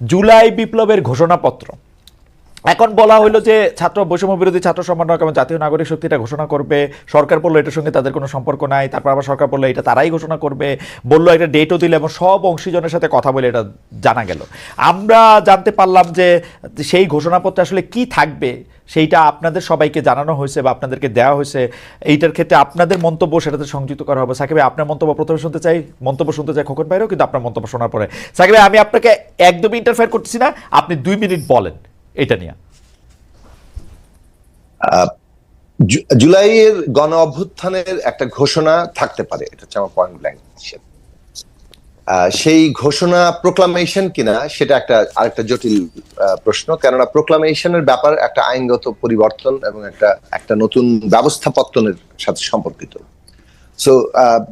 জুলাই বিপ্লবের ঘোষণাপত্র। এখন বলা হলো যে ছাত্র, বৈষম্য বিরোধী ছাত্র সমন্বয়ক এবং জাতীয় নাগরিক শক্তিটা ঘোষণা করবে। সরকার বলল এটার সঙ্গে তাদের কোনো সম্পর্ক নাই। তারপর আবার সরকার বলল এটা তারাই ঘোষণা করবে। বলল একটা ডেটও দিলে এবং সব অংশীজনের সাথে কথা বলে এটা জানা গেল। আমরা জানতে পারলাম যে সেই ঘোষণাপত্রে আসলে কি থাকবে, সেইটা আপনাদের সবাইকে জানানো হয়েছে বা আপনাদেরকে দেওয়া হয়েছে। এইটার ক্ষেত্রে আপনাদের মন্তব্য সেটাতে সংযুক্ত করা হবে। সাকিব আপনার মন্তব্য প্রথমে শুনতে চাই। মন্তব্য শুনতে চাই খোকন ভাইরও কিন্তু আপনার মন্তব্য শোনার পরে। সাকিব আমি আপনাকে একদমই ইন্টারফেয়ার করতেছি না। আপনি দুই মিনিট বলেন। এটা নিয়ে। জুলাইয়ের গণ অভ্যুত্থানের একটা ঘোষণা থাকতে পারে, এটা হচ্ছে আমার পয়েন্ট ব্ল্যাঙ্ক সেই ঘোষণা প্রোক্লামেশন কিনা, সেটা একটা, আরেকটা জটিল প্রশ্ন। কেননা প্রোক্লামেশনের ব্যাপার একটা আইনগত পরিবর্তন এবং একটা একটা নতুন ব্যবস্থাপত্তনের সাথে সম্পর্কিত। সো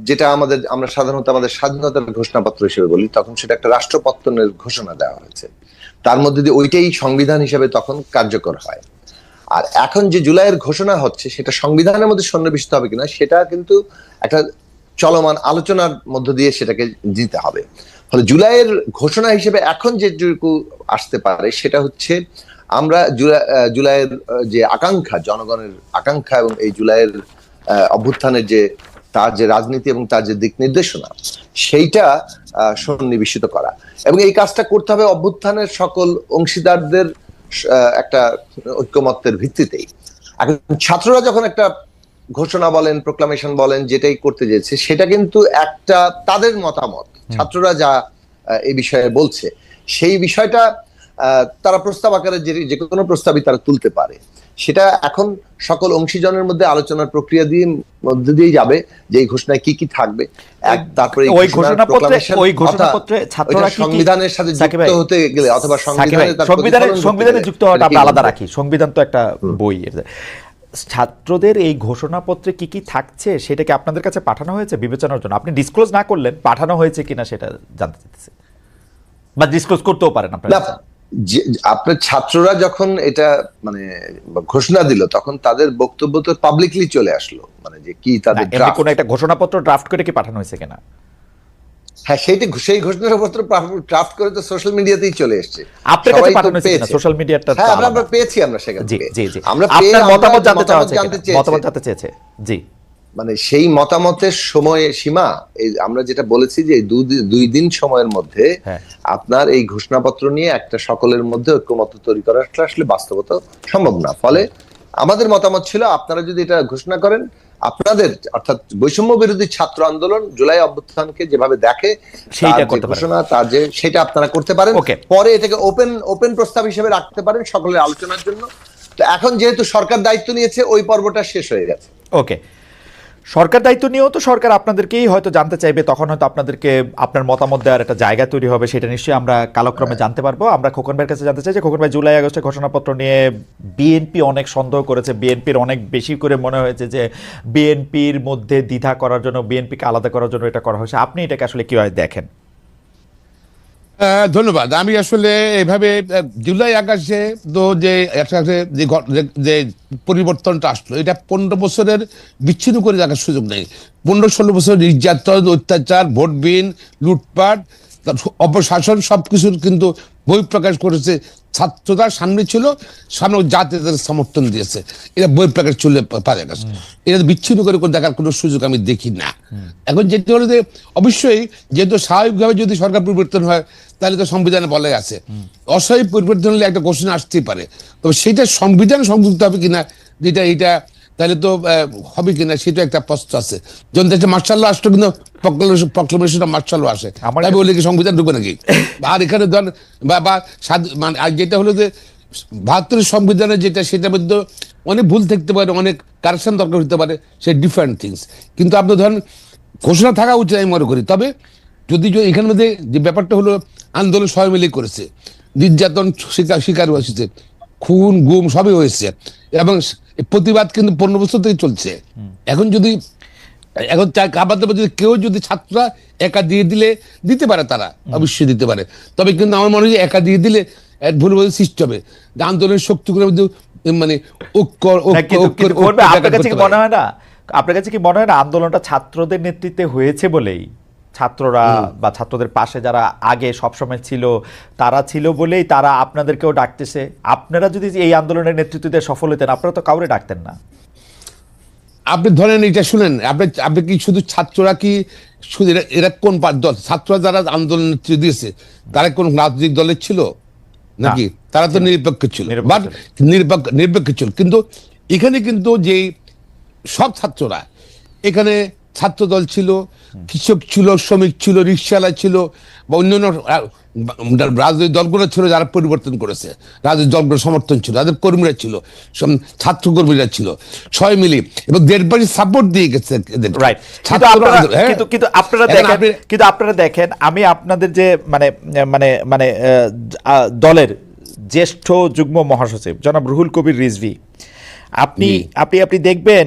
যেটা আমাদের, আমরা সাধারণত আমাদের স্বাধীনতার ঘোষণাপত্র হিসেবে বলি, তখন সেটা একটা রাষ্ট্রপত্তনের ঘোষণা দেওয়া হয়েছে। তার মধ্যে দিয়ে ওইটাই সংবিধান হিসেবে তখন কার্যকর হয়। আর এখন যে জুলাইয়ের ঘোষণা হচ্ছে, সেটা সংবিধানের মধ্যে সন্নিবেশিত হবে কিনা, সেটা কিন্তু একটা চলমান আলোচনার মধ্য দিয়ে সেটাকে দিতে হবে। ফলে জুলাইয়ের ঘোষণা হিসেবে এখন যেটুকু আসতে পারে, সেটা হচ্ছে আমরা জুলাই জুলাইয়ের যে আকাঙ্ক্ষা, জনগণের আকাঙ্ক্ষা এবং এই জুলাইয়ের অভ্যুত্থানের যে তার যে রাজনীতি এবং তার যে দিক নির্দেশনা সেইটা সন্নিবেশিত করা। এবং এই কাজটা করতে হবে অভ্যুত্থানের সকল অংশীদারদের একটা ঐক্যমত্যের ভিত্তিতেই। এখন ছাত্ররা যখন একটা ঘোষণা বলেন প্রোক্লামেশন বলেন যেটাই করতে যেছে সেটা কিন্তু একটা তাদের মতামত। ছাত্ররা যা এই বিষয়ে বলছে সেই বিষয়টা আহ, তারা প্রস্তাব আকারে যে কোনো প্রস্তাবই তারা তুলতে পারে। সেটা এখন সকল অংশীজনের মধ্যে আলোচনার প্রক্রিয়া দিয়ে মধ্যে দিয়ে যাবে যে এই ঘোষণায় কি কি থাকবে। এক তারপরে ওই ঘোষণাপত্রে ওই ঘোষণাপত্রে ছাত্ররা সংবিধানের সাথে যুক্ত হতে গেলে অথবা ভাই, সংবিধানে যুক্ত হওয়াটা আমরা আলাদা রাখি। সংবিধান তো একটা বই। ছাত্রদের এই ঘোষণাপত্রে কি কি থাকছে সেটাকে আপনাদের কাছে পাঠানো হয়েছে বিবেচনার জন্য? আপনি ডিসক্লোজ না করলেন পাঠানো হয়েছে কিনা সেটা জানতে চাইতেছি। বা ডিসক্লোজ করতেও পারেন আপনার যে- আপনার ছাত্ররা যখন এটা মানে ঘোষণা দিল তখন তাদের বক্তব্য তো পাবলিকলি চলে আসলো মানে যে কি তাদের কোনো একটা ঘোষণাপত্র ড্রাফট করে কি পাঠানো হয়েছে কিনা? হ্যাঁ সেইটা সেই ঘোষণাপত্র ড্রাফট করে তো সোশ্যাল মিডিয়াতেই চলে এসেছে। আপনার কাছে পাঠানো হয়েছে কিনা? সোশ্যাল মিডিয়াটা হ্যাঁ আমরা পেয়েছি আমরা সেখান জি জি আমরা আপনার মতামত জানতে চাওয়া হচ্ছে? মতামত জানতে চেয়েছে। জি। মানে সেই মতামতের সময় সীমা এই আমরা যেটা বলেছি যে দুই দিন- সময়ের মধ্যে হ্যাঁ। আপনার এই ঘোষণাপত্র নিয়ে একটা সকলের মধ্যে ঐক্যমত তৈরি করাটা আসলে বাস্তবতা সম্ভব না। ফলে আমাদের মতামত ছিল আপনারা যদি এটা ঘোষণা করেন আপনাদের অর্থাৎ বৈষম্য বিরোধী ছাত্র আন্দোলন জুলাই অভ্যুত্থানকে যেভাবে দেখে সেইটা করতে ঘোষণা তার যে সেটা আপনারা করতে পারেন. পরে এটাকে ওপেন ওপেন প্রস্তাব হিসেবে রাখতে পারেন সকলের আলোচনার জন্য। তো এখন যেহেতু সরকার দায়িত্ব নিয়েছে ওই পর্বটা শেষ হয়ে গেছে। ওকে। সরকার দায়িত্ব নিয়েও তো সরকার আপনাদেরকেই হয়তো জানতে চাইবে তখন হয়তো আপনাদেরকে আপনার মতামত দেওয়ার একটা জায়গা তৈরি হবে সেটা নিশ্চয়ই আমরা কালক্রমে জানতে পারব। আমরা খোকন ভাইয়ের কাছে জানতে চাই যে খোকন ভাই জুলাই আগস্টের ঘোষণাপত্র নিয়ে বিএনপি অনেক সন্দেহ করেছে বিএনপির অনেক বেশি করে মনে হয়েছে যে বিএনপির মধ্যে দ্বিধা করার জন্য বিএনপিকে আলাদা করার জন্য এটা করা হয়েছে। আপনি এটাকে আসলে কীভাবে দেখেন? ধন্যবাদ। আমি আসলে এভাবে জুলাই আকাশে তো যে যে পরিবর্তনটা আসলো, এটা পনেরো বছরের বিচ্ছিন্ন করে দেখার সুযোগ নেই। পনেরো ষোলো বছর নির্যাতন, অত্যাচার ভোটবিন লুটপাট অপশাসন সব কিছুর কিন্তু বই প্রকাশ করেছে ছাত্ররা সামনে ছিল সামনে জাতি তাদের সমর্থন দিয়েছে। এটা বই প্যাকেট চলে পারে গেছে। এটা বিচ্ছিন্ন করে করে দেখার কোনো সুযোগ আমি দেখি না। এখন যেটি হলো যে অবশ্যই যেহেতু স্বাভাবিকভাবে যদি সরকার পরিবর্তন হয় তাহলে তো সংবিধানে বলে আছে। অস্বাভাবিক পরিবর্তন হলে একটা ঘোষণা আসতেই পারে। তবে সেটা সংবিধান সংযুক্ত হবে কিনা যেটা এটা তাহলে তো হবে কিনা সেটা একটা প্রশ্ন আছে। যখন দেশে মার্শাল আসলো কিন্তু প্রক্লেমেশন মার্শাল আসে। আমার আমি বলি কি সংবিধান ঢুকবে নাকি? আর এখানে ধর বা মানে আর যেটা হলো যে বাহাত্তরের সংবিধানে যেটা সেটার মধ্যে অনেক ভুল থাকতে পারে অনেক কারেকশন দরকার হতে পারে সে ডিফারেন্ট থিংস কিন্তু আপনি ধরেন ঘোষণা থাকা উচিত আমি মনে করি। তবে যদি এখানের মধ্যে যে ব্যাপারটা হলো আন্দোলন সবাই মিলে করেছে নির্যাতন শিকার শিকার হয়েছে খুন গুম সবই হয়েছে এবং প্রতিবাদ কিন্তু পনেরো বছর থেকে চলছে। এখন যদি এখন দাবার যদি কেউ যদি ছাত্ররা একা দিয়ে দিলে দিতে পারে তারা অবশ্যই দিতে পারে। তবে কিন্তু আমার মনে হয় একা দিয়ে দিলে এক ভুল ভুল সৃষ্টি হবে। আন্দোলনের শক্তিগুলো মধ্যে মানে ঐক্য হ্যাঁ, আপনার কাছে কি মনে হয় না? আপনার কাছে কি মনে হয় না আন্দোলনটা ছাত্রদের নেতৃত্বে হয়েছে বলেই? ছাত্ররা বা ছাত্রদের পাশে যারা আগে সবসময় ছিল তারা ছিল বলেই তারা আপনাদেরকেও ডাকতেছে। আপনারা যদি এই আন্দোলনের নেতৃত্ব দিয়ে সফল হতেন আপনারা তো কাউরে ডাকতেন না। আপনি ধরেন এটা শুনেন আপনি আপনি কি শুধু ছাত্ররা কি শুধু এরা- কোন দল? ছাত্ররা যারা আন্দোলন নেতৃত্ব দিয়েছে তারা কোন রাজনৈতিক দলের ছিল নাকি? তারা তো নিরপেক্ষ ছিল। বাট। নিরপেক্ষ নিরপেক্ষ ছিল। কিন্তু এখানে কিন্তু যে সব ছাত্ররা এখানে ছাত্র দল ছিল কৃষক ছিল শ্রমিক ছিল রিক্সাওয়ালা ছিল বা অন্যান্য রাজনৈতিক দলগুলো ছিল যারা পরিবর্তন করেছে। রাজনৈতিক দলগুলো সমর্থন ছিল তাদের কর্মীরা ছিল সব- ছাত্র কর্মীরা ছিল ছয় মিলি এবং দেশবাসী সাপোর্ট দিয়ে গেছে রাইট কিন্তু আপনারা হ্যাঁ। কিন্তু আপনারা দেখেন কিন্তু আপনারা দেখেন আমি আপনাদের যে মানে মানে মানে দলের জ্যেষ্ঠ যুগ্ম মহাসচিব জনাব রুহুল কবির রিজভি। আপনি আপনি আপনি দেখবেন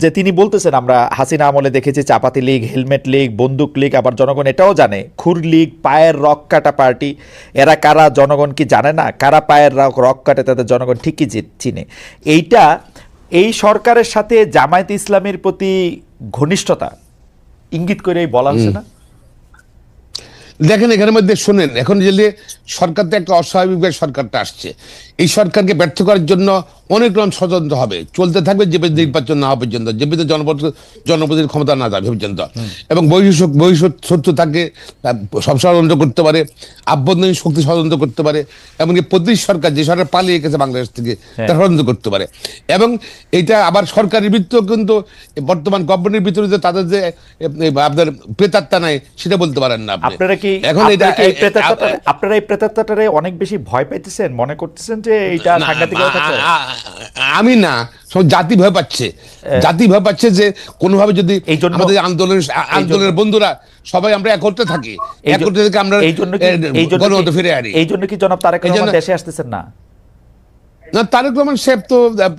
যে তিনি বলতেছেন আমরা হাসিনা আমলে দেখেছি চাপাতি লীগ হেলমেট লীগ বন্দুক লীগ আবার জনগণ এটাও জানে খুর লীগ পায়ের রক কাটা পার্টি এরা কারা জনগণ কি জানে না? কারা পায়ের রক রক কাটে তাদের জনগণ ঠিকই চিনে। এইটা এই সরকারের সাথে জামায়াত ইসলামের প্রতি ঘনিষ্ঠতা ইঙ্গিত করেই বলা হচ্ছে না? দেখেন এখানের মধ্যে শোনেন এখন যে সরকার তো একটা অস্বাভাবিকভাবে সরকারটা আসছে এই সরকারকে ব্যর্থ করার জন্য অনেক রকম ষড়যন্ত্র হবে। চলতে থাকবে যে নির্বাচন না হওয়া পর্যন্ত। যে পর্যন্ত জনপ্রতি জনপ্রতিনিধির ক্ষমতা না যাবে পর্যন্ত। এবং বহিঃ বহিঃ শত্রু থাকে সব ষড়যন্ত্র করতে পারে আভ্যন্তরীণ শক্তি ষড়যন্ত্র করতে পারে এমনকি প্রতি সরকার যে সরকার পালিয়ে গেছে বাংলাদেশ থেকে তার ষড়যন্ত্র করতে পারে। এবং এটা আবার সরকারের ভিতরেও কিন্তু বর্তমান গভর্নমেন্টের ভিতরে যে তাদের যে আপনার প্রেতাত্মা নাই সেটা বলতে পারেন না আপনারা কি এখন এটা আপনারা এই প্রেতাত্মাটারে- অনেক বেশি ভয় পাইতেছেন মনে করতেছেন যে এইটা সাংঘাতিক আমি না সব জাতি ভয় পাচ্ছে। জাতি ভয় পাচ্ছে যে কোনোভাবে যদি আমাদের আন্দোলনের আন্দোলনের বন্ধুরা সবাই আমরা একত্রে থাকি। একত্রে থেকে আমরা এই জন্য এই জন্য কি- ফিরে আনি। এই জন্য কি জনাব তারেক রহমান দেশে আসতেছেন না? না তারেক রহমান সাহেব তো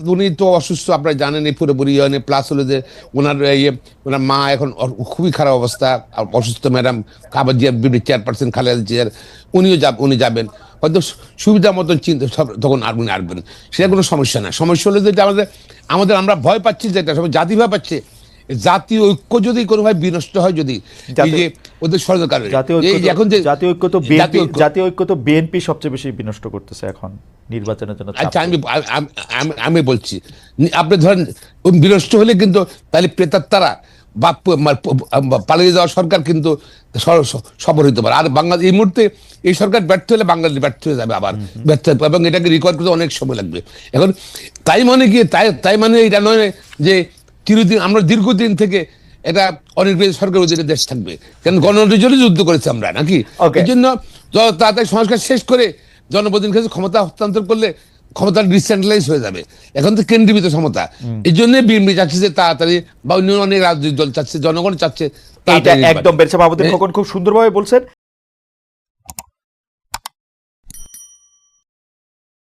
উনি তো অসুস্থ আপনারা জানেন এই পুরোপুরি ইয়ে প্লাস হলো যে ওনার ইয়ে ওনার মা এখন খুবই খারাপ অবস্থা। অসুস্থ ম্যাডাম খাবার জিয়া বিডি চেয়ারপারসন খালেদা জিয়ার উনিও যাব উনি যাবেন। হয়তো সুবিধা মতন চিন্তা সব- তখন আর উনি আসবেন সেটা কোনো সমস্যা না। সমস্যা হলো যেটা আমাদের আমাদের আমরা ভয় পাচ্ছি যেটা সবাই জাতি ভয় পাচ্ছে। জাতীয় ঐক্য যদি কোনোভাবে বিনষ্ট হয় যদি এই যে ওদের তো- এখন যে জাতীয় ঐক্য তো জাতীয় ঐক্য- তো বিএনপি সবচেয়ে বেশি বিনষ্ট করতেছে এখন নির্বাচনের জন্য আচ্ছা আমি আমি- আমি- আমি বলছি। আপনি ধরেন বিনষ্ট হলে কিন্তু তাহলে প্রেতাত্মারা বা পালিয়ে যাওয়া সরকার কিন্তু সফল হতে পারে আর বাংলাদেশ এই মুহূর্তে এই সরকার ব্যর্থ হলে বাংলাদেশ ব্যর্থ হয়ে যাবে আবার। ব্যর্থ এবং এটাকে রিকভার করতে অনেক সময় লাগবে। এখন তাই মানে কি তাই তাই মানে এটা নয় যে চিরদিন আমরা দীর্ঘদিন থেকে এটা অনেক সরকার অধীনে দেশ থাকবে। কারণ গণতন্ত্রের জন্য যুদ্ধ করেছি আমরা নাকি. এই জন্য তাড়াতাড়ি সংস্কার শেষ করে জনপ্রতিনিধির কাছে ক্ষমতা হস্তান্তর করলে ক্ষমতা ডিসেন্ট্রালাইজ হয়ে যাবে। এখন তো কেন্দ্রীভূত ক্ষমতা। এই জন্য বিএনপি চাচ্ছে যে তাড়াতাড়ি বা অন্য অনেক রাজনৈতিক দল চাচ্ছে জনগণ চাচ্ছে। একদম বেরসা মাহমুদুল খোকন খুব সুন্দরভাবে বলছেন।